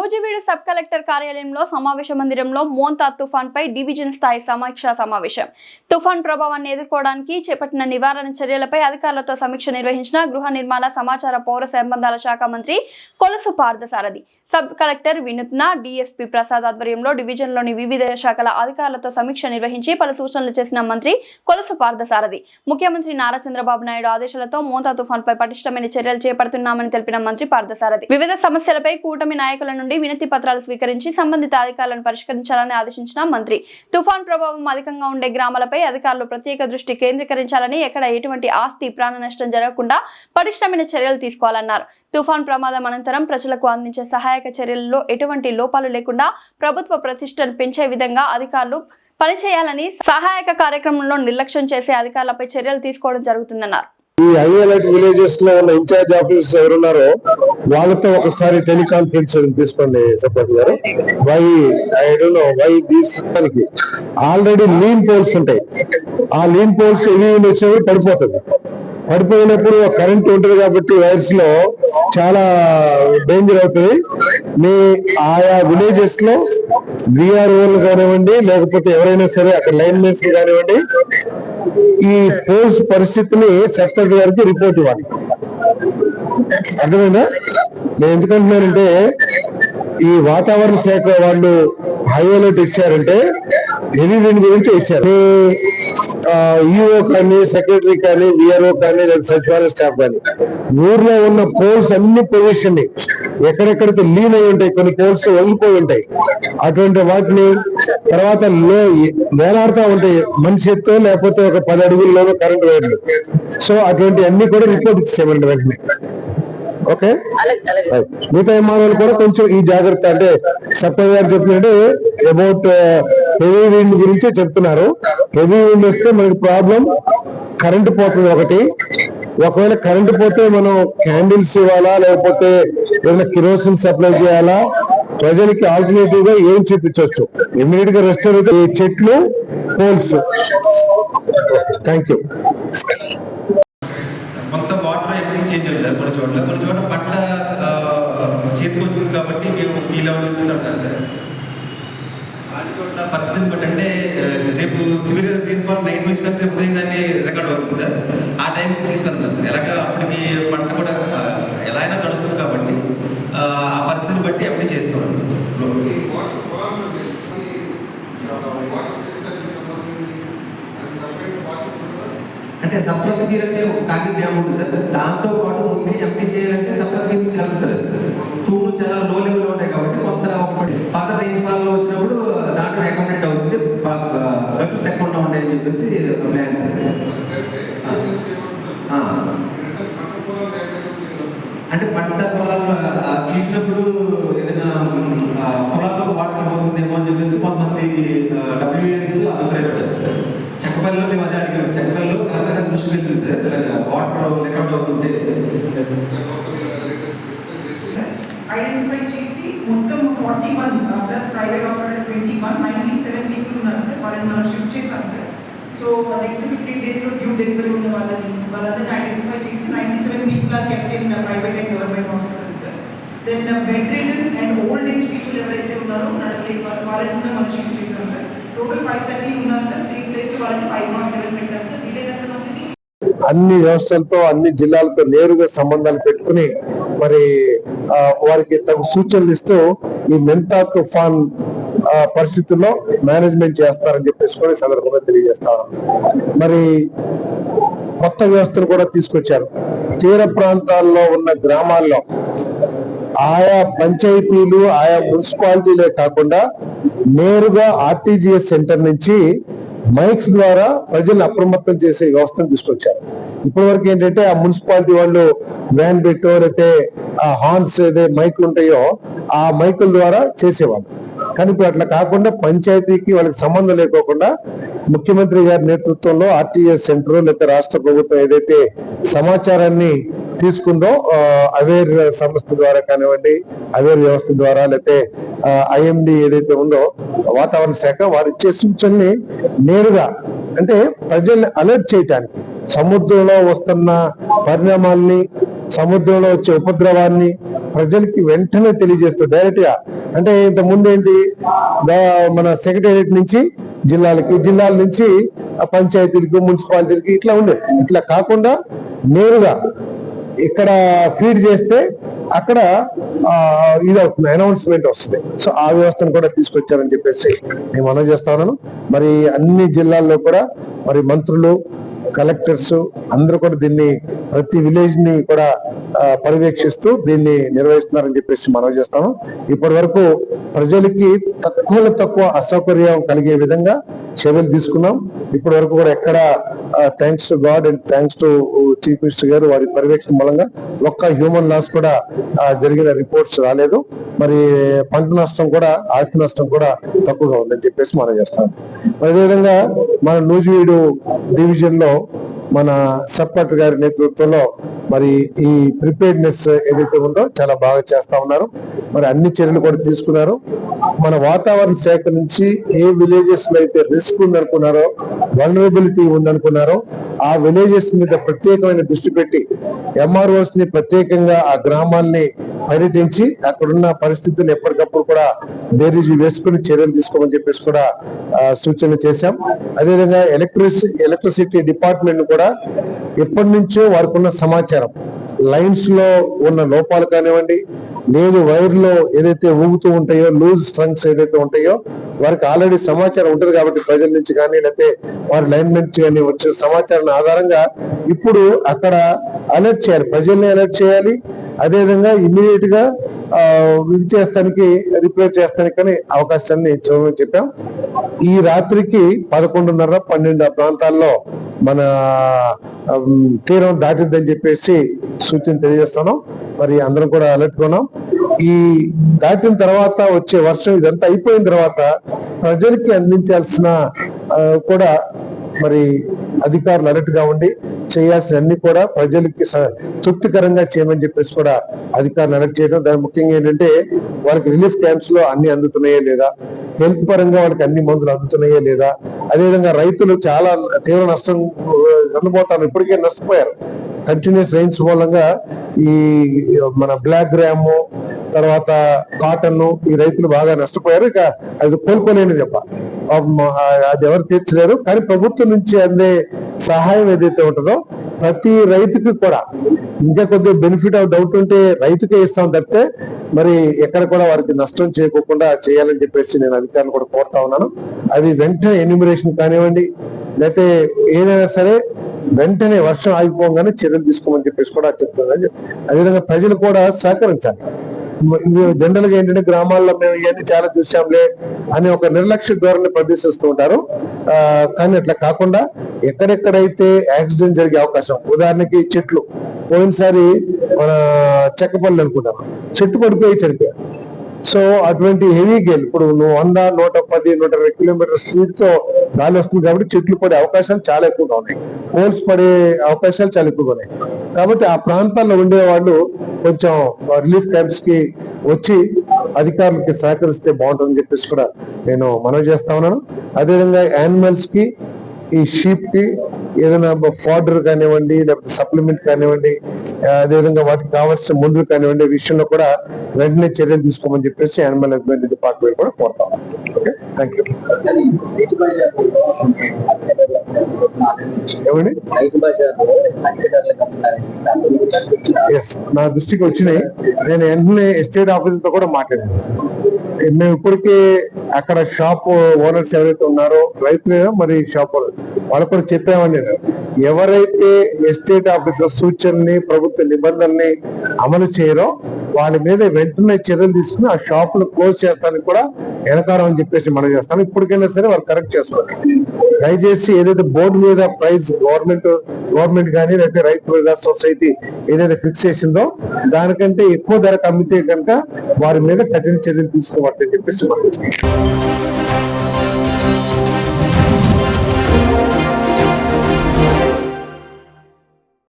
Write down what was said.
Nuzvid sub collector కార్యాలయంలో సమావేశ మందిరంలో మోంతా తుఫాన్ పై డివిజన్ స్థాయి సమీక్ష సమావేశం. తుఫాన్ ప్రభావాన్ని ఎదుర్కోవడానికి చేపట్టిన నివారణ చర్యలపై అధికారులతో సమీక్ష నిర్వహించిన గృహ నిర్మాణ సమాచార పౌర సంబంధాల శాఖ మంత్రి Kolusu Parthasarathy. Sub collector Vinutna DSP Prasad ఆధ్వర్యంలో డివిజన్లోని వివిధ శాఖల అధికారులతో సమీక్ష నిర్వహించి పలు సూచనలు చేసిన మంత్రి కొలసు పార్థసారథి. ముఖ్యమంత్రి నారా చంద్రబాబు నాయుడు ఆదేశాలతో మోంతా తుఫాన్ పై పటిష్టమైన చర్యలు చేపడుతున్నామని తెలిపిన మంత్రి పార్థసారథి. వివిధ సమస్యలపై కూటమి నాయకుల నుండి వినతి పత్రాలు స్వీకరించి సంబంధిత అధికారులను పరిష్కరించాలని ఆదేశించిన మంత్రి. తుఫాన్ ప్రభావం అధికంగా ఉండే గ్రామాలపై అధికారులు ప్రత్యేక దృష్టి కేంద్రీకరించాలని ఎక్కడ ఎటువంటి ఆస్తి ప్రాణ నష్టం జరగకుండా పటిష్టమైన చర్యలు తీసుకోవాలన్నారు. తుఫాన్ ప్రమాదం అనంతరం ప్రజలకు అందించే సహాయక చర్యలలో ఎటువంటి లోపాలు లేకుండా ప్రభుత్వ ప్రతిష్టను పెంచే విధంగా అధికారులు పనిచేయాలని సహాయక కార్యక్రమంలో నిర్లక్ష్యం చేసే అధికారులపై చర్యలు తీసుకోవడం జరుగుతుందన్నారు. ఈ హైలైట్ విలేజెస్లో ఉన్న ఇన్ఛార్జ్ ఆఫీసర్స్ ఎవరున్నారో వాళ్ళతో ఒకసారి టెలికాన్ఫరెన్స్ తీసుకోండి సపోర్ట్ గారు. Why I don't know why these దానికి. ఆల్రెడీ లీన్ పోల్స్ ఉంటాయి. ఆ లీన్ పోల్స్ ఎవి వచ్చినప్పుడు పడిపోతుంది పడిపోయినప్పుడు కరెంట్ ఉంటుంది కాబట్టి వైర్స్లో చాలా డేంజర్ అవుతుంది. మీ ఆయా విలేజెస్లో విఆర్ఓలు కానివ్వండి లేకపోతే ఎవరైనా సరే అక్కడ లైన్ మెన్స్ కానివ్వండి ఈ పోల్స్ పరిస్థితిని సెక్రటరీ గారికి రిపోర్ట్ ఇవ్వాలి. అర్థమైందా? నేను ఎందుకంటున్నానంటే ఈ వాతావరణ శాఖ వాళ్ళు హై అలర్ట్ ఇచ్చారంటే హెవీ విండ్ గురించి ఇచ్చారు. ఈఓ కానీ సెక్రటరీ కానీ విఆర్ఓ కానీ లేదా సచివాలయ స్టాఫ్ కానీ ఊర్లో ఉన్న పోల్స్ అన్ని పొజిషన్ని లీన్ అయి ఉంటాయి కొన్ని పోల్స్ వెళ్ళిపోయి ఉంటాయి. అటువంటి వాటిని తర్వాత లో వేలాడుతూ ఉంటాయి. మనిషి ఎత్తు లేకపోతే ఒక పది అడుగుల్లోనూ కరెంట్ వైర్లు. సో అటువంటి అన్ని కూడా రిపోర్ట్ ఇచ్చేయమండి వెంటనే. ఓకే? మిగతా విమానాలు కూడా కొంచెం ఈ జాగ్రత్త అంటే సప్లై గారు చెప్పినట్టు అబౌట్ హెవీ విండ్ గురించి చెప్తున్నారు. హెవీ విండ్ వస్తే మనకి ప్రాబ్లం కరెంట్ పోతుంది ఒకటి. ఒకవేళ కరెంట్ పోతే మనం క్యాండిల్స్ ఇవ్వాలా? లేకపోతే ఏదైనా కిరోసిన్ సప్లై చేయాలా? ప్రజలకి ఆల్టర్నేటివ్గా ఏం చూపించవచ్చు? ఇమీడియట్గా రెస్టోర్ అయితే ఈ చెట్లు పోల్స్ థ్యాంక్ యూ మొత్తం వాటర్ ఎవ్రీ చేంజ్ అవుతుంది సార్ కొన్ని చోట్ల. కొన్ని చోట్ల పంట చేతికి వచ్చింది కాబట్టి మేము ఈ లెవెల్ అంటారు సార్. వాటి చోట్ల పరిస్థితిని బట్టి అంటే రేపు సివియర్ రెయిన్ఫాల్ నైట్ నుంచి కానీ రేపు ఉదయం కానీ రికార్డ్ అవుతుంది సార్. ఆ టైంకి తీస్తున్నారు సార్. ఎలాగ అప్పటికి పంట కూడా ఎలా అయినా తడుస్తుంది కాబట్టి ఆ పరిస్థితిని బట్టి అప్లై చేస్తున్నాం అంటే సప్లస్ గీర్ అంటే ఒక కాకి డ్యామ్ ఉంటుంది సార్. దాంతో పాటు ముందే ఎంపీ చేయాలంటే సప్లస్ గీర్ నుంచి వెళ్తుంది సార్ తూములు చాలా లో లెవెల్ ఉంటాయి కాబట్టి కొంత ఒకటి ఫర్దర్ రైన్ఫాల్లో వచ్చినప్పుడు దాంట్లో అకామిడేట్ అవుతుంది ప- గట్లు తెక్కకుండా ఉంటాయని చెప్పేసి ప్లాన్ సార్ ఆ. అంటే పంట పొలాల్లో ఆ, తీసినప్పుడు ఏదైనా ఆ, పొలాల్లో వాటర్ పోతుందేమో అని చెప్పేసి కొంతమంది డబ్ల్యూఎస్ అభిప్రాయపడ్డారు సార్ చెక్కపల్లిలో మేము అదే అడిగాము చెక్కపల్లిలో కలెక్టర్ గారి దృష్టి పెట్టింది సార్. ఇలాగా వాటర్ రికార్డ్ అవుతుంటే ఐడెంటిఫై చేసి మొత్తం forty one plus private hospital twenty one ninety seven people ఉన్నారు సార్. వాళ్ళని మనం షిఫ్ట్ చేసాం సార్. సో నెక్స్ట్ ఫిఫ్టీన్ డేస్లో డ్యూ డెలివరీ ఉన్న వాళ్ళని వాళ్ళని ఐడెంటిఫై చేసి ninety seven people are kept in private and government hospital then bedridden and old age people ఎవరైతే ఉన్నారో నడవలేని వాళ్ళు వాళ్ళని కూడా మనం షిఫ్ట్ చేశాం సార్. టోటల్ ఫైవ్ థర్టీ ఉన్నారు సార్ సేమ్ ప్లేస్ వాళ్ళని ఫైవ్ నాట్ సెవెన్ పెట్టాం సార్. వీలైనంత మందికి అన్ని వ్యవస్థలతో అన్ని జిల్లాలతో నేరుగా సంబంధాలు పెట్టుకుని మరి వారికి తగు సూచనలు ఇస్తూ ఈ మెంతా తుఫాన్ పరిస్థితుల్లో మేనేజ్మెంట్ చేస్తారని చెప్పేసి కూడా సందర్భంగా తెలియజేస్తారు మరి కొత్త వ్యవస్థను కూడా తీసుకొచ్చారు. తీర ప్రాంతాల్లో ఉన్న గ్రామాల్లో ఆయా పంచాయతీలు ఆయా మున్సిపాలిటీలే కాకుండా నేరుగా ఆర్టీజీఎస్ సెంటర్ నుంచి మైక్స్ ద్వారా ప్రజల్ని అప్రమత్తం చేసే వ్యవస్థను తీసుకొచ్చారు. ఇప్పటి వరకు ఏంటంటే ఆ మున్సిపాలిటీ వాళ్ళు వ్యాన్ పెట్టో లేకపోతే ఆ హార్న్స్ ఏదైతే మైక్ ఉంటాయో ఆ మైకుల ద్వారా చేసేవాళ్ళు. కానీ ఇప్పుడు అట్లా కాకుండా పంచాయతీకి వాళ్ళకి సంబంధం లేకోకుండా ముఖ్యమంత్రి గారి నేతృత్వంలో ఆర్టీఎస్ సెంటర్ లేకపోతే రాష్ట్ర ప్రభుత్వం ఏదైతే సమాచారాన్ని తీసుకుందో అవేర్ సంస్థ ద్వారా కానివ్వండి అవేర్ వ్యవస్థ ద్వారా లేకపోతే ఐఎండి ఏదైతే ఉందో వాతావరణ శాఖ వారు ఇచ్చే సూచనని నేరుగా అంటే ప్రజల్ని అలర్ట్ చేయటానికి సముద్రంలో వస్తున్న పరిణామాల్ని సముద్రంలో వచ్చే ఉపద్రవాన్ని ప్రజలకి వెంటనే తెలియజేస్తూ డైరెక్ట్గా. అంటే ఇంత ఏంటి దా- మన సెక్రటేరియట్ నుంచి జిల్లాలకి జిల్లాల నుంచి పంచాయతీలకు మున్సిపాలిటీలకి ఇట్లా ఉండేది ఇట్లా కాకుండా నేరుగా ఇక్కడ ఫీడ్ చేస్తే అక్కడ ఇది అవుతుంది అనౌన్స్మెంట్ వస్తుంది. సో ఆ వ్యవస్థను కూడా తీసుకొచ్చారని చెప్పేసి నేను మనం చేస్తాను మరి అన్ని జిల్లాల్లో కూడా మరి మంత్రులు కలెక్టర్స్ అందరూ కూడా దీన్ని ప్రతి విలేజ్ని కూడా పర్యవేక్షిస్తూ దీన్ని నిర్వహిస్తున్నారని చెప్పేసి మనం చేస్తాం ఇప్పటి వరకు ప్రజలకి తక్కువలో తక్కువ అసౌకర్యం కలిగే విధంగా చర్యలు తీసుకున్నాం. ఇప్పటి వరకు కూడా ఎక్కడ thanks to God and thanks to chief minister గారు వారి పర్యవేక్షణ మూలంగా ఒక్క హ్యూమన్ లాస్ కూడా జరిగిన రిపోర్ట్స్ రాలేదు. మరి పంట నష్టం కూడా ఆస్తి నష్టం కూడా తక్కువగా ఉందని చెప్పేసి మనం చేస్తాం. అదేవిధంగా మన నూజివీడు డివిజన్లో మన సప్పట్ గారి నేతృత్వంలో మరి ఈ ప్రిపేర్నెస్ ఏదైతే ఉందో చాలా బాగా చేస్తా ఉన్నారు. మరి అన్ని చర్యలు కూడా తీసుకున్నారు. మన వాతావరణ శాఖ నుంచి ఏ విలేజెస్లో అయితే రిస్క్ ఉందనుకున్నారో వలనరబిలిటీ ఉందనుకున్నారో ఆ విలేజెస్ మీద ప్రత్యేకమైన దృష్టి పెట్టి ఎంఆర్ఓస్ని ప్రత్యేకంగా ఆ గ్రామాల్ని పర్యటించి అక్కడున్న పరిస్థితులు ఎప్పటికప్పుడు కూడా బేరీజు వేసుకుని చర్యలు తీసుకోమని చెప్పేసి కూడా సూచన చేశాం. అదేవిధంగా ఎలక్ట్రిసి ఎలక్ట్రిసిటీ డిపార్ట్మెంట్ కూడా ఎప్పటి నుంచో వారికి ఉన్న సమాచారం. లైన్స్లో ఉన్న లోపాలు కానివ్వండి లేదు వైర్లో ఏదైతే ఊగుతూ ఉంటాయో లూజ్ స్ట్రంగ్స్ ఏదైతే ఉంటాయో వారికి ఆల్రెడీ సమాచారం ఉంటుంది కాబట్టి ప్రజల నుంచి కానీ లేకపోతే వారి లైన్ నుంచి కానీ వచ్చిన సమాచారం ఆధారంగా ఇప్పుడు అక్కడ అలర్ట్ చేయాలి. ప్రజల్ని అలర్ట్ చేయాలి. అదేవిధంగా ఇమ్మీడియట్గా ఇది చేస్తానికి రిపేర్ చేస్తానికి కానీ అవకాశాన్ని ఇచ్చామని చెప్పాం. ఈ రాత్రికి పదకొండున్నర పన్నెండు ప్రాంతాల్లో మన తీరం దాటిద్దని చెప్పేసి సూచన తెలియజేస్తున్నాం. మరి అందరం కూడా అలర్ట్ కొన్నాం ఈ దాటిన తర్వాత వచ్చే వర్షం ఇదంతా అయిపోయిన తర్వాత ప్రజలకి అందించాల్సిన కూడా మరి అధికారులు అలర్ట్గా ఉండి చేయాల్సిన అన్ని కూడా ప్రజలకి స- తృప్తికరంగా చేయమని చెప్పేసి కూడా అధికారులు అలర్ట్ చేయడం. దాని ముఖ్యంగా ఏంటంటే వాళ్ళకి రిలీఫ్ క్యాంప్స్లో అన్ని అందుతున్నాయా లేదా? హెల్త్ పరంగా వాళ్ళకి అన్ని మందులు అందుతున్నాయా లేదా? అదేవిధంగా రైతులు చాలా తీవ్ర నష్టం చెందబోతారు ఇప్పటికే నష్టపోయారు. కంటిన్యూస్ రైన్స్ మూలంగా ఈ మన బ్లాక్ గ్రాము తర్వాత కాటన్ ఈ రైతులు బాగా నష్టపోయారు. ఇక అది కోలుకోలేని దెబ్బ అది ఎవరు తీర్చలేరు. కానీ ప్రభుత్వం నుంచి అందే సహాయం ఏదైతే ఉంటుందో ప్రతి రైతుకి కూడా ఇంకా కొద్దిగా బెనిఫిట్ ఆఫ్ డౌట్ ఉంటే రైతుకే ఇస్తాం తప్పితే మరి ఎక్కడ కూడా వారికి నష్టం చేయకోకుండా చేయాలని చెప్పేసి నేను అధికారులు కూడా కోరుతా ఉన్నాను. అది వెంటనే ఎన్యూమరేషన్ కానివ్వండి లేకపోతే ఏదైనా సరే వెంటనే వర్షం ఆగిపోగానే చర్యలు తీసుకోమని చెప్పేసి కూడా చెప్తున్నాను. అదేవిధంగా ప్రజలు కూడా సహకరించాలి. జనరల్గా ఏంటంటే గ్రామాల్లో మేము ఇవన్నీ చాలా చూసాంలే అని ఒక నిర్లక్ష్య ధోరణి ప్రదర్శిస్తూ ఉంటారు. కానీ అట్లా కాకుండా ఎక్కడెక్కడైతే యాక్సిడెంట్ జరిగే అవకాశం ఉదాహరణకి చెట్లు పోయినసారి మన చెక్కపల్లి అనుకుంటాం. చెట్టు పడిపోయి చనిపోయారు. సో అటువంటి హెవీ గేల్ ఇప్పుడు నువ్వు వంద నూట పది నూట ఇరవై కిలోమీటర్ స్పీడ్తో గాలి వస్తుంది కాబట్టి చెట్లు పడే అవకాశాలు చాలా ఎక్కువగా ఉన్నాయి. పోల్స్ పడే అవకాశాలు చాలా ఎక్కువగా ఉన్నాయి. కాబట్టి ఆ ప్రాంతాల్లో ఉండే వాళ్ళు కొంచెం రిలీఫ్ క్యాంప్స్కి వచ్చి అధికారులకి సహకరిస్తే బాగుంటుందని చెప్పేసి కూడా నేను మనవి చేస్తా ఉన్నాను. అదేవిధంగా యానిమల్స్కి ఈ షీప్కి ఏదైనా ఫాడర్ కానివ్వండి లేకపోతే సప్లిమెంట్ కానివ్వండి అదేవిధంగా వాటికి కావాల్సిన మందులు కానివ్వండి విషయంలో కూడా వెంటనే చర్యలు తీసుకోమని చెప్పేసి యానిమల్ హస్బెండరీ డిపార్ట్మెంట్ కూడా కోరుతాం ఓకే థ్యాంక్ యూ ఏమండి? నా దృష్టికి వచ్చినాయి. నేను వెంటనే ఎస్టేట్ ఆఫీసర్తో కూడా మాట్లాడాను. మేము ఇప్పటికే అక్కడ షాప్ ఓనర్స్ ఎవరైతే ఉన్నారో రైతులు మరి షాప్ వాళ్ళు కూడా చెప్పామని నేను. ఎవరైతే ఎస్టేట్ ఆఫీసర్ సూచనని ప్రభుత్వ నిబంధనల్ని అమలు చేయరో వాళ్ళ మీద వెంటనే చర్యలు తీసుకుని ఆ షాపులు క్లోజ్ చేస్తానికి కూడా వెనకారం అని చెప్పేసి మనం చేస్తాం. ఇప్పటికైనా సరే వాళ్ళు కరెక్ట్ చేసుకోండి దయచేసి ఏదైతే బోర్డు మీద ప్రైస్ గవర్నమెంట్ గవర్నమెంట్ కానీ లేకపోతే రైతు మీద సొసైటీ ఏదైతే ఫిక్స్ చేసిందో దానికంటే ఎక్కువ ధరకు అమ్మితే కనుక వారి మీద కఠిన చర్యలు తీసుకోవాలని చెప్పేసి మనం